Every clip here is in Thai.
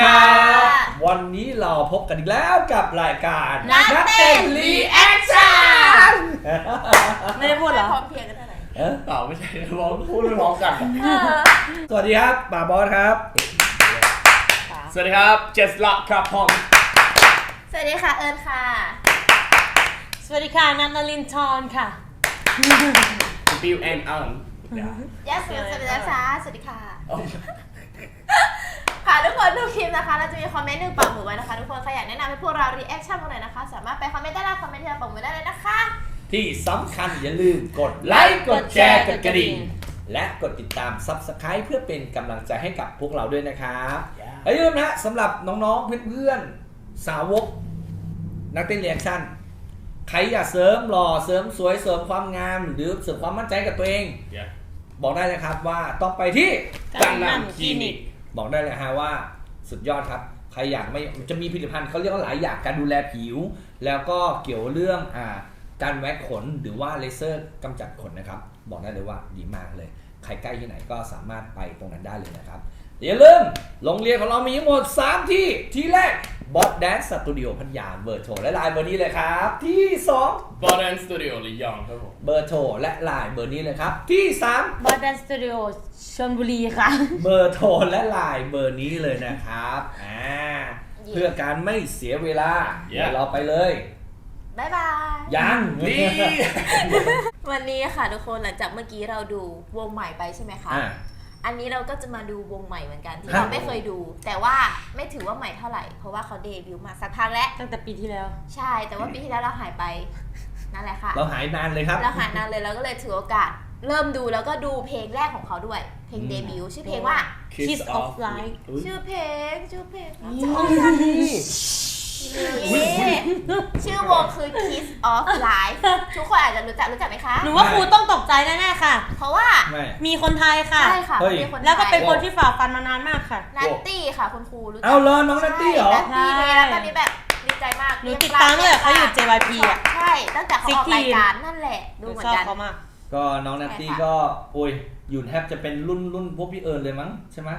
ครับค่ะวันนี้เราพบกันอีกแล้วกับรายการนักเต้นรีแอคชั่นไม่ได้พูดเหรอพร้อมเพรียงกันเท่าไหร่เอ้อเปล่าไม่ใช่ร้องพูดไม่พร้อมกันเออสวัสดีครับป่าบอสครับ สวัสดีครับ เจสละครับพ่อสวัสดีค่ะเอิญค่ะ สวัสดีค่ะนัทนลินทร์ค่ะ บิวแอนอัลยาสุสวัสดีนะคะสวัสดีค่ะ ค่ะทุกคนทุกคลิปนะคะ เราจะมีคอมเมนต์หนึ่งปักหมุดไว้นะคะ ทุกคนใครอยากแนะนำให้พวกเรารีแอคชั่นพวกไหนนะคะ สามารถไปคอมเมนต์ได้เลยคอมเมนต์ที่เราปักหมุดได้เลยนะคะ ที่สำคัญอย่าลืมกดไลค์ กดแชร์ กดกระดิ่ง และกดติดตาม Subscribe เพื่อเป็นกำลังใจให้กับพวกเราด้วยนะครับอย่าลืมนะสำหรับน้องๆ เพื่อนๆ สาวก นักเต้นเรียกชั่น ใครอยากเสริมหล่อ เสริมสวย เสริมความงาม หรือเสริมความมั่นใจกับตัวเอง บอกได้เลยครับว่าต้องไปที่กังนัมคลินิก บอกได้เลยฮะว่าสุดยอดครับใครอยากไม่จะมีผลิตภัณฑ์เขาเรียกว่าหลายอย่างการดูแลผิว แล้วก็เกี่ยวเรื่องอ่าการแว็กขนหรือว่าเลเซอร์กำจัดขนนะครับ บอกได้เลยว่าดีมากเลย ใครใกล้ที่ไหนก็สามารถไปตรงนั้นได้เลยนะครับ อย่าลืมโรงเรียนของเรามีทั้งหมด 3 ที่ ที่แรกบอสแดนสตูดิโอพัทยาเบอร์โทรและไลน์เบอร์นี้เลยครับ ที่ 2 บอร์ดแอนสตูดิโอลียองครับผม เบอร์โทรและไลน์เบอร์นี้เลยครับ ที่3บอสแดนสตูดิโอชลบุรีค่ะเบอร์โทรและไลน์เบอร์นี้เลยนะครับอ่าเพื่อการไม่เสียเวลาเดี๋ยวเราไปเลย บ๊ายบาย ยังนี่ วันนี้ค่ะทุกคนหลังจากเมื่อกี้เราดูวงใหม่ไปใช่ไหมคะ อ่า อันนี้เราก็จะมาดูวงใหม่เหมือนกันที่ครับเราไม่เคยดู แต่ว่าไม่ถือว่าใหม่เท่าไหร่ เพราะว่าเขาเดบิวต์มาสักพักแล้ว ตั้งแต่ปีที่แล้ว ใช่ แต่ว่าปีที่แล้วเราหายไปนั่นแหละค่ะเราหายนานเลยครับ เราหายนานเลยเราก็เลยถือโอกาส เริ่มดูแล้วก็ดูเพลงแรกของเขาด้วย เพลงอืมเดบิวต์ชื่อเพลงว่า Kiss of Life อุ๊ยชื่อเพลงชื่อเพลงอุ๊ยอุ๊ย ชื่อวงคือ Kiss of Life ทุกคนอาจจะรู้จักรู้จักไหมคะ หนูว่าครูต้องตกใจแน่ๆค่ะ เพราะว่าไม่ มีคนไทยค่ะ ใช่ค่ะเฮ้ย มีคนแล้วก็เป็นไทยคนที่ฝ่าฟันมานานมากค่ะ นัตตี้ค่ะคุณครูรู้จักเอาเลยน้องนัตตี้เหรอ ใช่นัตตี้เลยแล้วตอนนี้แบบดีใจมากหนูติดตามตั้งแต่เขาอยู่ JYP อะใช่ตั้งแต่เขาออกรายการนั่นแหละหดูนูเหมือชอนบกัน เขามาก ก็น้องนัตตี้ใช่ค่ะก็โอ้ยอยู่แทบจะเป็นรุ่นรุ่นพวกพี่เอิญเลยมั้งใช่ไหม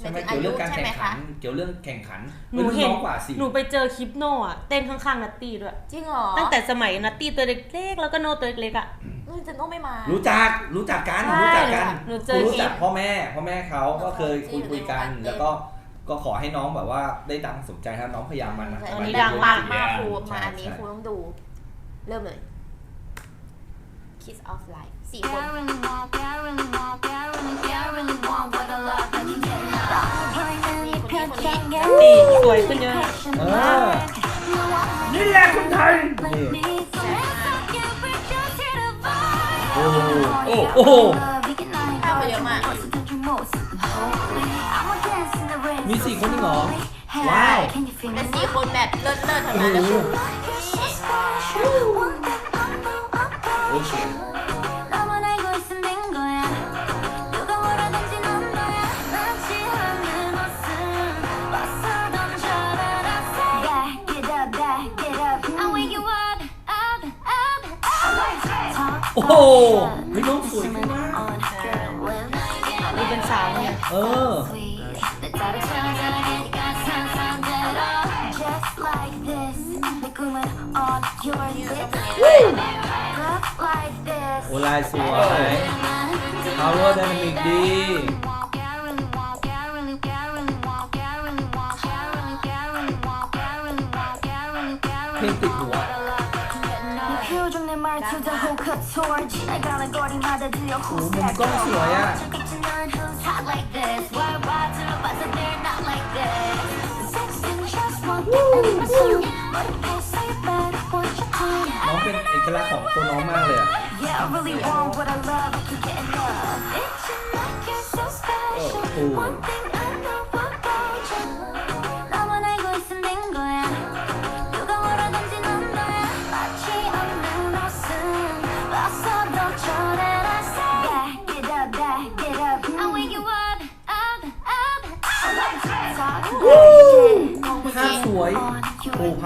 ใช่ไหมหมายถึงเกี่ยวเรื่องการอายุใช่แข่ไหมงขันคะเกี่ยวเรื่องแข่งขันหนูรุ่นเห็นน้องกว่าสิหนูไปเจอคลิปโน่อะเต้นข้างๆนัตตี้ด้วย จริงเหรอ ตั้งแต่สมัยนัตตี้ตัวเล็กๆ แล้วก็โน่ตัวเล็กๆอะนู่นจะโน้ไม่มา รู้จัก รู้จักกันใช่รู้จักกันหนูเจอรู้จักคลิปพ่อแม่ พ่อแม่เขาก็เคยจริคุยงคุยกันจริงแล้วก็ก็ขอให้น้องแบบว่าได้ดังสมใจครับน้องพยายามมันนะแต่อัอันนนี้นี้ดัดังงมามากกใช่มากครูใช่มาอันนี้ใช่ครูต้องดู เริ่มเลย Kiss of Life สี่คน ตีสวยขึ้นเยอะเออนี่แหละคนไทยนี่โอ้โหโอ้โอ้โหข้ามมาเยอะมาก มีสี่คนจริงเหรอ ว้าวเป็นสี่คนแบบเลิศเลิศทั้งนั้นโหนะโอ้ อ้โหเฮ้ยน้องสวยขึ้นมากดูเป็นสาวเนี่ยเออ โอลายสวย power dynamic ดี โอ้มุมกล้องสวยอ่ะ น้องเป็นเอกลักษณ์ของตัวน้องมากเลยอ่ะ Yeah, I really want what I love. I keep getting love. Itching like you're so special. One thing I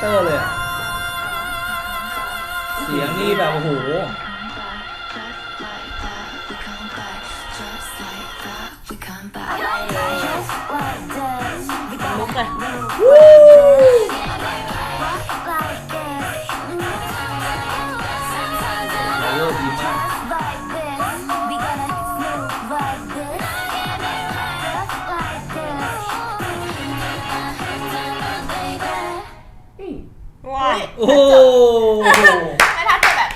เตอร์เลยอะเสียงนี่แบบโอ้โหลุกเลย โอ้โหไม่ถ้าจะแบบ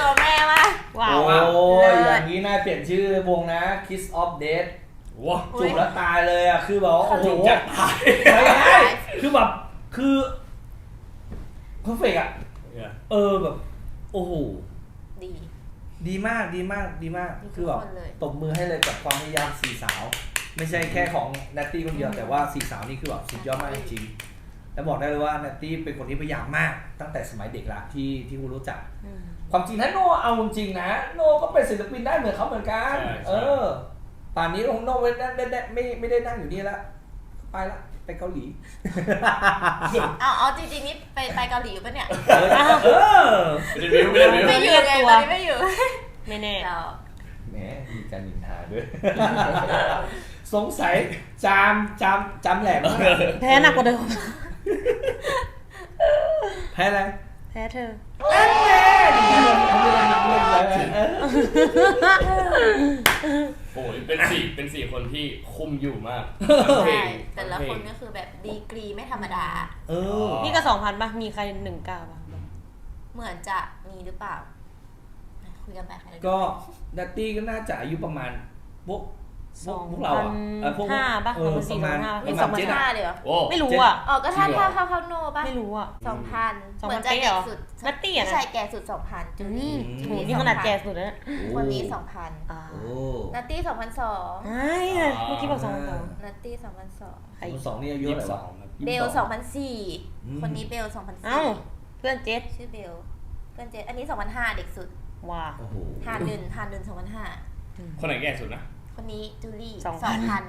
ตัวแม่มากว้าว โอ้ยเลิศ อย่างนี้น่าเปลี่ยนชื่อวงนะ Kiss of Death ว้าจุกแล้วตายเลยอะ คือแบบว่าโอ้โหจุกจะตายไม่ใช่คือแบบ คือเพอร์เฟกอะเออแบบ โอ้โห ดีดีมากดีมากดีมาก ดีทุกคือแบบคนเลย ตบมือให้เลยกับความพยายามสี่สาว ไม่ใช่แค่ของนัตตี้คนเดียว แต่ว่าสี่สาวนี่คือแบบสุดยอดมากจริงๆ แล้วบอกได้เลยว่านัตตี้เป็นคนที่พยายามมากตั้งแต่สมัยเด็กละที่ที่คุณรู้จักอืมความจริงถ้าโนเอาจริงนะ โนก็เป็นศิลปินได้เหมือนเขาเหมือนกัน ใช่ใช่ เออ ป่านนี้คงโนไม่ได้ได้ไม่ไม่ได้นั่งอยู่นี่ละไปละไปเกาหลี เอาเอาจริงๆนี่ไปไปเกาหลีอยู่ปะเนี่ย เออไม่ได้วิวไม่ได้วิวไม่อยู่ไงตอนนี้ไม่อยู่ไม่แน่ เราแหมมีการนินทาด้วย สงสัยจามจามจามแหลมมาก แพ้หนักกว่าเดิม แพ้อะไรแพ้เธออันแน่ดีนะเขาไม่ได้เล่นเลยเออโอ้ยเป็นสี่เป็นสี่คนที่คุมอยู่มากใช่แต่ละคนก็คือแบบดีกรีไม่ธรรมดา เออ นี่ก็สองพันป่ะ มีใครหนึ่งเก้าป่ะ เหมือนจะมีหรือเปล่า คุยกันไปค่ะก็นัตตี้ก็น่าจะอายุประมาณพวก พวกพวกเราอะเออพวกห้าป่ะเอสองอพันปสี่ระสมาอณงพันประมาณเจ็ดสองพันห้าอะเลยเหรอโอ้ ไม่รู้อะ อ๋อก็ถ้าจริงเหรถ้าอเข้าเข้าโนป่ะไม่รู้อะ สองพันสองเหมืพัอนนจะเป๊ะเหรแก่อสุดนัตตี้อะนะใช่แก่สุดสองพันจูอืลี่มโหนี่ขนาดแก่สุดแล้วนะคนนี้สองพันอ่าโอ้นัตตี้สองพันสองไอ้เมื่อกี้บอกสองพันสองนัตตี้สองพันสองใครคนสองนี่อายุยี่เท่าสิไหร่บสวะองครับเบลสองพันสี่อืม คนนี้เบลสองพันสี่เอ้าเพื่อนเจสชื่อเบลเพื่อนเจนอันนี้สองพันห้าเด็กสุด ว้า โอ้โหฮานเดินฮานเดินสองพันห้าคนไหนแก่สุดนะ คนนี้จูลี่สองสองพัน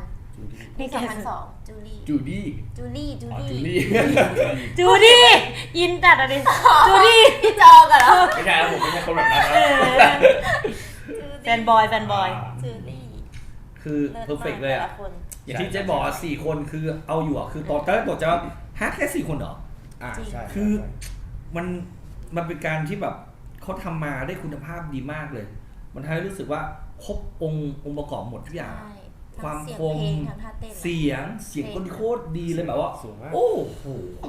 นี่สแก่องพันสุดสองจูลี่จูดี้จูลี่จูอ๋อลี่จูลี่จูดี้อินจัดอะดิจูดี้พี่จองกันเหรอไม่ใช่ครับผมไม่ใช่คนแบบนั้นเอนะอแฟนบอยแฟนบอย จูลี่คือเลิศเพอร์เฟกมากเลยแต่อะละคน อย่างที่เจ๊บอกอะสี่คนคือเอาอยู่อะคือตอนตอนแรกบอกจะฮาร์ดแค่สี่คนเหรอ อ่าใช่คือ มันมันเป็นการที่แบบเขาทำมาได้คุณภาพดีมากเลย มันทำให้รู้สึกว่า ครบองค์องค์ประกอบหมดทุกอย่างใช่ความทั้งเสียงคมเพลงทั้งท่าเต้นเสียงเสียงก็โคตรดีเลยแบบว่าสูงมากโอ้โห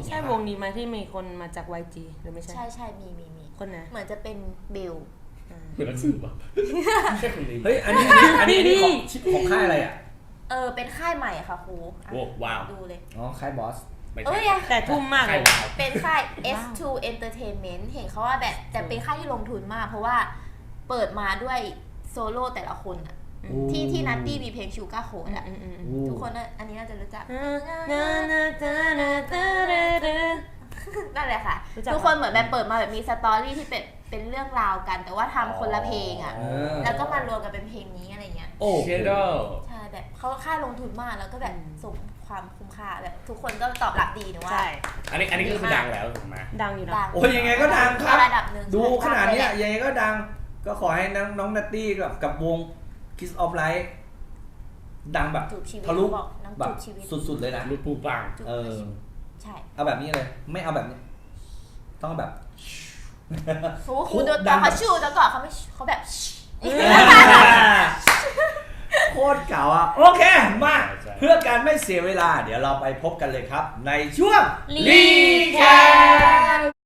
ใช่วงนี้ไหมที่มีคนมาจาก YG หรือไม่ใช่ใช่ใช่มีมีมีคนไหนเหมือนจะเป็นเบลอ่าเหมือนนักสืบอะไม่ใช่คนนี้เฮ้ยอันนี้อันนี้อันนี้อันนี้ของชิปของค่ายอะไรอะเออเป็นค่ายใหม่ค่ะครูอะโอ้ว้าวดูเลยอ๋อค่ายบอสไม่เอ้ใช่ยแต่ทุ่มมากใครเลยว้าวเป็นค่าย S2 Entertainment เห็นเขาว่าแบบแต่เป็นค่ายที่ลงทุนมาก เพราะว่าเปิดมาด้วย โซโล่แต่ละคนอะโอ้ที่ที่นัตตี้มีเพลงชูการ์โคดอะอืมอืมอืมโอ้ทุกคนน่ะอันนี้น่าจะรู้จักนั่นแหละค่ะรู้จักทุกคนเหมือนแบบเปิดมาแบบมีสตอรี่ที่เป็นเป็นเรื่องราวกัน แต่ว่าทำคนละเพลงอะเออแล้วก็มารวมกันเป็นเพลงนี้อะไรเงี้ย โอ้เชโดใช่แบบเขาค่าลงทุนมากแล้วก็แบบสมความคุ้มค่าแบบทุกคนก็ตอบรับดีนะว่า ใช่ อันนี้อันนี้ก็คือดังแล้วถูกไหมดังอยู่นะดังโอ้ยยังไงก็ดังครับระดับหนึ่งดูขนาดเนี้ยใช่ยังไงก็ดัง ก็ขอให้น้องน้องนัตตี้กับกับวง Kiss of Light ดังแบบจูบชีวิตทะลุบอกน้องแบจูบบชีวิตสุดๆเลยนะ รูปปูปังจูบเออชีวิตใช่เอาแบบนี้เลย ไม่เอาแบบนี้ ต้องแบบครูครูโคตรโดนดัตองนแบบเขาชูแล้วก็เขาไม่เขาแบบ โคตรเก่าอะ โอเค มาใช่เพื่อการไม่เสียเวลา เดี๋ยวเราไปพบกันเลยครับ ในช่วง รีแคป